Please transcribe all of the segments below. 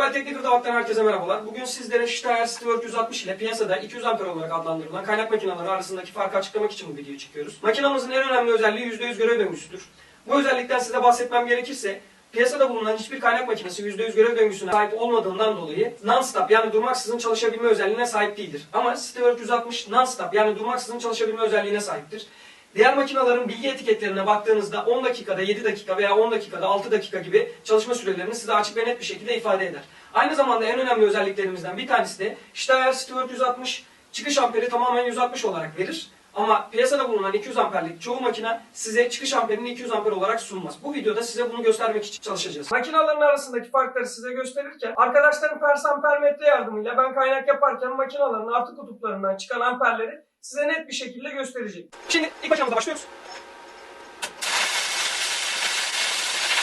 Global Teknik Hırdavat'tan herkese merhabalar. Bugün sizlere Steyr Stewart 160 ile piyasada 200 amper olarak adlandırılan kaynak makineleri arasındaki farkı açıklamak için bu videoyu çekiyoruz. Makinamızın en önemli özelliği %100 görev döngüsüdür. Bu özellikten size bahsetmem gerekirse Piyasada bulunan hiçbir kaynak makinesi %100 görev döngüsüne sahip olmadığından dolayı non-stop yani durmaksızın çalışabilme özelliğine sahip değildir. Ama Stewart 160 non-stop yani durmaksızın çalışabilme özelliğine sahiptir. Diğer makinelerin bilgi etiketlerine baktığınızda 10 dakikada 7 dakika veya 10 dakikada 6 dakika gibi çalışma sürelerini size açık ve net bir şekilde ifade eder. Aynı zamanda en önemli özelliklerimizden bir tanesi de Steyr Stewart 160 çıkış amperi tamamen 160 olarak verir. Ama piyasada bulunan 200 amperlik çoğu makine size çıkış amperini 200 amper olarak sunmaz. Bu videoda size bunu göstermek için çalışacağız. Makinelerin arasındaki farkları size gösterirken arkadaşlarım pers amper metre yardımıyla ben kaynak yaparken makinelerin artı kutuplarından çıkan amperleri size net bir şekilde gösterecek. Şimdi ilk makinamıza başlıyoruz.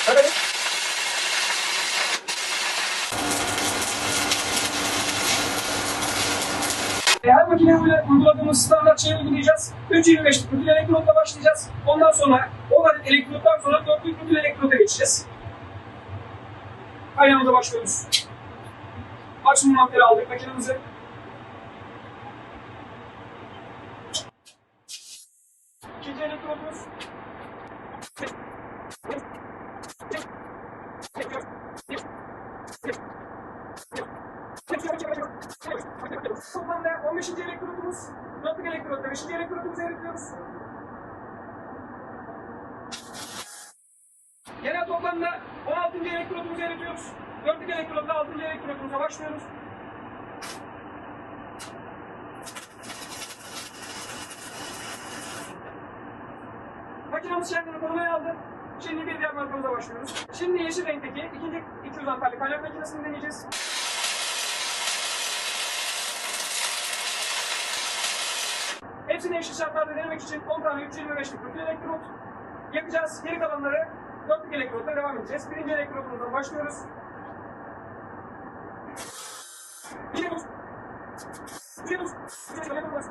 Hadi. E, Her makineye uyguladığımız standart şeyi uygulayacağız. 3.25'lik rutil elektrotla başlayacağız. Ondan sonra o adet elektrottan sonra 4'lük rutil elektrota geçeceğiz. Aynı anda başlıyoruz. Maksimum amperi aldık makinemizi. Toplamda 15. elektrotumuz, 4. elektrotta 5. elektrotumuzu eritliyoruz. Genel toplamda 16. elektrotumuzu eritiyoruz. 4. elektrotta 6. elektrotumuza başlıyoruz. Makinamız kendini korumaya aldı. Şimdi bir diğer markamıza başlıyoruz. Şimdi yeşil renkteki ikinci 200 amperlik kalem makinesini deneyeceğiz. Hepsini eşit şartlarda denemek için 10 tane 325'lik rutin elektrot yakacağız. Geri kalanları 4'lük elektrotla devam edeceğiz. Birinci elektrotumuzdan başlıyoruz. Gidiyoruz. Gidiyoruz. Gidiyoruz. Gidiyoruz.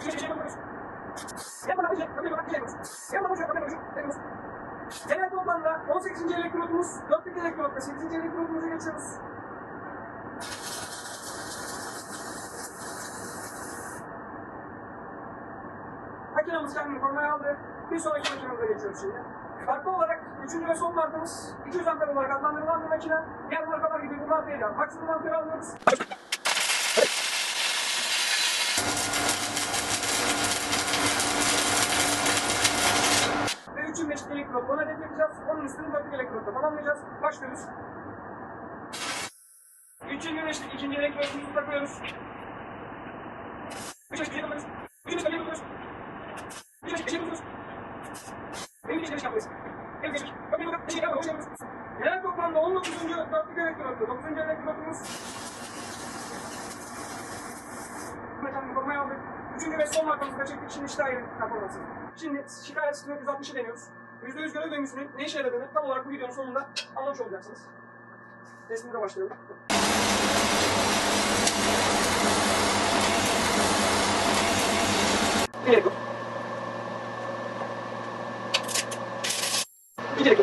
Yapmadan önce kapıyı kapat gidiyoruz. Yapmadan önce kapıyı kapat gidiyoruz. Genel toplamda 18. elektrotumuz, 4'lük elektrotla 8. elektrotumuza geçiyoruz. Makinamız kendini korumaya aldı. Bir sonraki makinamıza geçiyoruz şimdi. Farklı olarak 3. ve son markamız 200 amper olarak adlandırılan bir makine. Diğer markalar gibi bu markayla maksimum amper alıyoruz. Ve 325 elektrot ona yapacağız. Onun üstünü 4 elektrotla tamamlayacağız. Başlıyoruz. 325'lik ikinci elektrotumuzu takıyoruz. 3 3 yapıyoruz. 3 3 yapıyoruz. Bir şey yapıyoruz. Benim bir şey yapıyoruz. Bakın, bir şey yapıyoruz. Hoş geldiniz. Genel toplamda 19. dörtlük elektrotu, 9. elektrotumuz. Üçüncü ve son markamızı da çektik. Şimdi Steyr performansı. Şimdi şikayet sınırı 160'ı deniyoruz. %100 görev döngüsünün ne işe yaradığını tam olarak bu videonun sonunda anlamış olacaksınız. Testimize başlayalım. Bir yok. Bir yok.